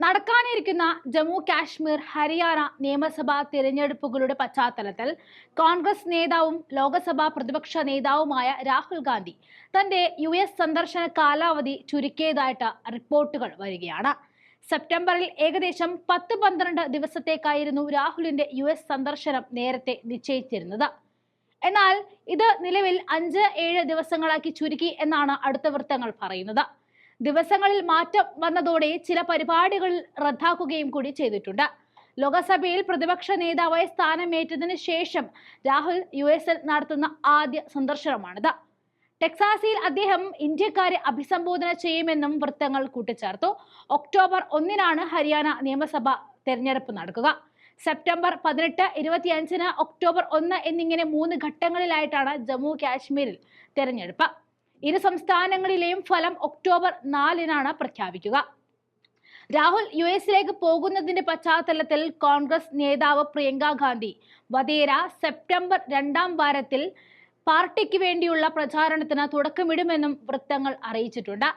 നടക്കാനിരിക്കുന്ന ജമ്മു കാശ്മീർ ഹരിയാന നിയമസഭാ തിരഞ്ഞെടുപ്പുകളുടെ പശ്ചാത്തലത്തിൽ കോൺഗ്രസ് നേതാവും ലോക്സഭാ പ്രതിപക്ഷ നേതാവുമായ രാഹുൽ ഗാന്ധി തന്റെ യു എസ് സന്ദർശന കാലാവധി ചുരുക്കിയതായിട്ട് റിപ്പോർട്ടുകൾ വരികയാണ്. സെപ്റ്റംബറിൽ ഏകദേശം പത്ത് പന്ത്രണ്ട് ദിവസത്തേക്കായിരുന്നു രാഹുലിന്റെ യു എസ് സന്ദർശനം നേരത്തെ നിശ്ചയിച്ചിരുന്നത്. എന്നാൽ ഇത് നിലവിൽ അഞ്ച് ഏഴ് ദിവസങ്ങളാക്കി ചുരുക്കി എന്നാണ് അടുത്ത വൃത്തങ്ങൾ പറയുന്നത്. ദിവസങ്ങളിൽ മാറ്റം വന്നതോടെ ചില പരിപാടികൾ റദ്ദാക്കുകയും കൂടി ചെയ്തിട്ടുണ്ട്. ലോകസഭയിൽ പ്രതിപക്ഷ നേതാവായി സ്ഥാനമേറ്റതിന് ശേഷം രാഹുൽ യു നടത്തുന്ന ആദ്യ സന്ദർശനമാണിത്. ടെക്സാസിൽ അദ്ദേഹം ഇന്ത്യക്കാരെ അഭിസംബോധന ചെയ്യുമെന്നും വൃത്തങ്ങൾ കൂട്ടിച്ചേർത്തു. ഒക്ടോബർ ഒന്നിനാണ് ഹരിയാന നിയമസഭ തെരഞ്ഞെടുപ്പ് നടക്കുക. സെപ്റ്റംബർ പതിനെട്ട് ഇരുപത്തിയഞ്ചിന് ഒക്ടോബർ ഒന്ന് എന്നിങ്ങനെ മൂന്ന് ഘട്ടങ്ങളിലായിട്ടാണ് ജമ്മു കാശ്മീരിൽ തെരഞ്ഞെടുപ്പ്. ഇരു സംസ്ഥാനങ്ങളിലെയും ഫലം ഒക്ടോബർ നാലിനാണ് പ്രഖ്യാപിക്കുക. രാഹുൽ യു എസിലേക്ക് പോകുന്നതിന്റെ പശ്ചാത്തലത്തിൽ കോൺഗ്രസ് നേതാവ് പ്രിയങ്ക ഗാന്ധി വധേര സെപ്റ്റംബർ രണ്ടാം വാരത്തിൽ പാർട്ടിക്ക് വേണ്ടിയുള്ള പ്രചാരണത്തിന് തുടക്കമിടുമെന്നും വൃത്തങ്ങൾ അറിയിച്ചിട്ടുണ്ട്.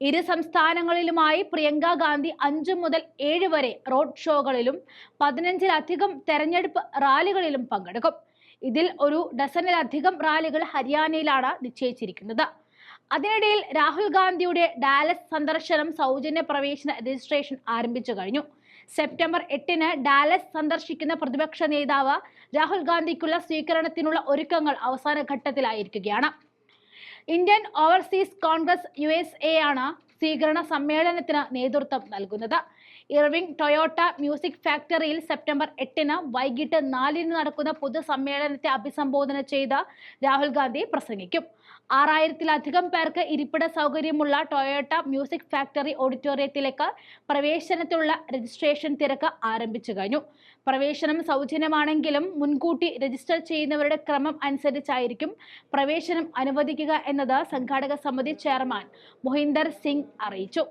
ഇരു സംസ്ഥാനങ്ങളിലുമായി പ്രിയങ്ക ഗാന്ധി അഞ്ചു മുതൽ ഏഴ് വരെ റോഡ് ഷോകളിലും പതിനഞ്ചിലധികം തെരഞ്ഞെടുപ്പ് റാലികളിലും പങ്കെടുക്കും. ഇതിൽ ഒരു ഡസനിലധികം റാലികൾ ഹരിയാനയിലാണ് നിശ്ചയിച്ചിരിക്കുന്നത്. അതിനിടയിൽ രാഹുൽ ഗാന്ധിയുടെ ഡാലസ് സന്ദർശനം സൗജന്യ പ്രവേശന രജിസ്ട്രേഷൻ ആരംഭിച്ചു കഴിഞ്ഞു. സെപ്റ്റംബർ എട്ടിന് ഡാലസ് സന്ദർശിക്കുന്ന പ്രതിപക്ഷ നേതാവ് രാഹുൽ ഗാന്ധിക്കുള്ള സ്വീകരണത്തിനുള്ള ഒരുക്കങ്ങൾ അവസാന ഘട്ടത്തിലായിരിക്കുകയാണ്. Indian overseas Congress U S A ആണ് സ്വീകരണ സമ്മേളനത്തിന് നേതൃത്വം നൽകുന്നത്. ഇർവിംഗ് ടൊയോട്ട മ്യൂസിക് ഫാക്ടറിയിൽ സെപ്റ്റംബർ എട്ടിന് വൈകിട്ട് നാലിന് നടക്കുന്ന പൊതുസമ്മേളനത്തെ അഭിസംബോധന ചെയ്ത രാഹുൽ ഗാന്ധി പ്രസംഗിക്കും. ആറായിരത്തിലധികം പേർക്ക് ഇരിപ്പിട സൗകര്യമുള്ള ടൊയോട്ട മ്യൂസിക് ഫാക്ടറി ഓഡിറ്റോറിയത്തിലേക്ക് പ്രവേശനത്തിലുള്ള രജിസ്ട്രേഷൻ തിരക്ക് ആരംഭിച്ചു കഴിഞ്ഞു. പ്രവേശനം സൗജന്യമാണെങ്കിലും മുൻകൂട്ടി രജിസ്റ്റർ ചെയ്യുന്നവരുടെ ക്രമം അനുസരിച്ചായിരിക്കും പ്രവേശനം അനുവദിക്കുക എന്നത് സംഘാടക സമിതി chairman Mohinder Singh അറിയിച്ചു